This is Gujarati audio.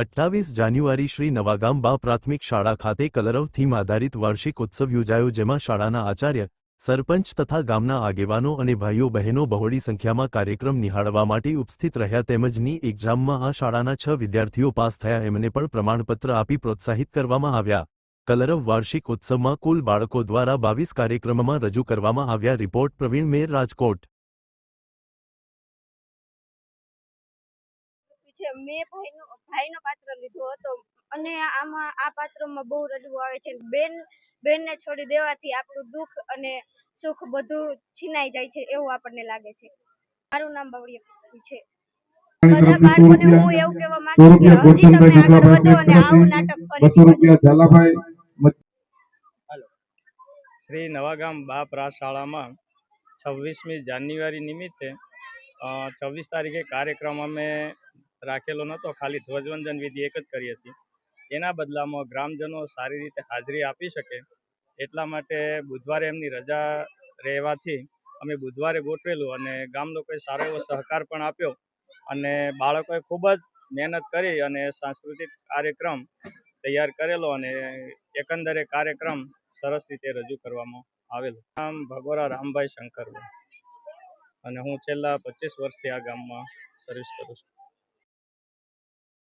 અઠ્ઠાવીસ જાન્યુઆરી શ્રી નવાગામ બા પ્રાથમિક શાળા ખાતે કલરવ થીમ આધારિત વાર્ષિક ઉત્સવ યોજાયો, જેમાં શાળાના આચાર્ય, સરપંચ તથા ગામના આગેવાનો અને ભાઈઓ, બહેનો બહોળી સંખ્યામાં કાર્યક્રમ નિહાળવા માટે ઉપસ્થિત રહ્યા. તેમજની એક્ઝામમાં આ શાળાના છ વિદ્યાર્થીઓ પાસ થયા. એમને પણ પ્રમાણપત્ર આપી પ્રોત્સાહિત કરવામાં આવ્યા. કલરવ વાર્ષિક ઉત્સવમાં કુલ બાળકો દ્વારા બાવીસ કાર્યક્રમમાં રજૂ કરવામાં આવ્યા. રિપોર્ટ પ્રવીણ મેર રાજકોટ. છે? મેં ભાઈનો ભાઈનો પાત્ર લીધો હતો. અને આમાં આ પાત્રમાં બહુ રડવું આવે છે. બેન બેનને છોડી દેવાથી આપણું દુઃખ અને સુખ બધું છીનાઈ જાય છે એવું આપણને લાગે છે. મારું નામ બાવળિયા છે. બધા બાળકોને હું એવું કહેવા માંગીશ કે હજી તમે આગળ વધો અને આવું નાટક ઝાલાભાઈ શ્રી નવાગામ બા પ્રા શાળામાં છવ્વીસમી જાન્યુઆરી નિમિત્તે છવ્વીસ તારીખે કાર્યક્રમ અમે રાખેલો નહોતો. ખાલી ધ્વજવંદન વિધિ એક જ કરી હતી. એના બદલામાં ગ્રામજનો સારી રીતે હાજરી આપી શકે એટલા માટે બુધવારે એમની રજા રહેવાથી અમે બુધવારે ગોઠવેલું અને ગામ લોકોએ સારો એવો સહકાર પણ આપ્યો અને બાળકોએ ખૂબ જ મહેનત કરી અને સાંસ્કૃતિક કાર્યક્રમ તૈયાર કરેલો અને એકંદરે કાર્યક્રમ સરસ રીતે રજૂ કરવામાં આવેલો. નામ ભગોરા રામભાઈ શંકરભાઈ અને હું છેલ્લા પચીસ વર્ષથી આ ગામમાં સર્વિસ કરું છું.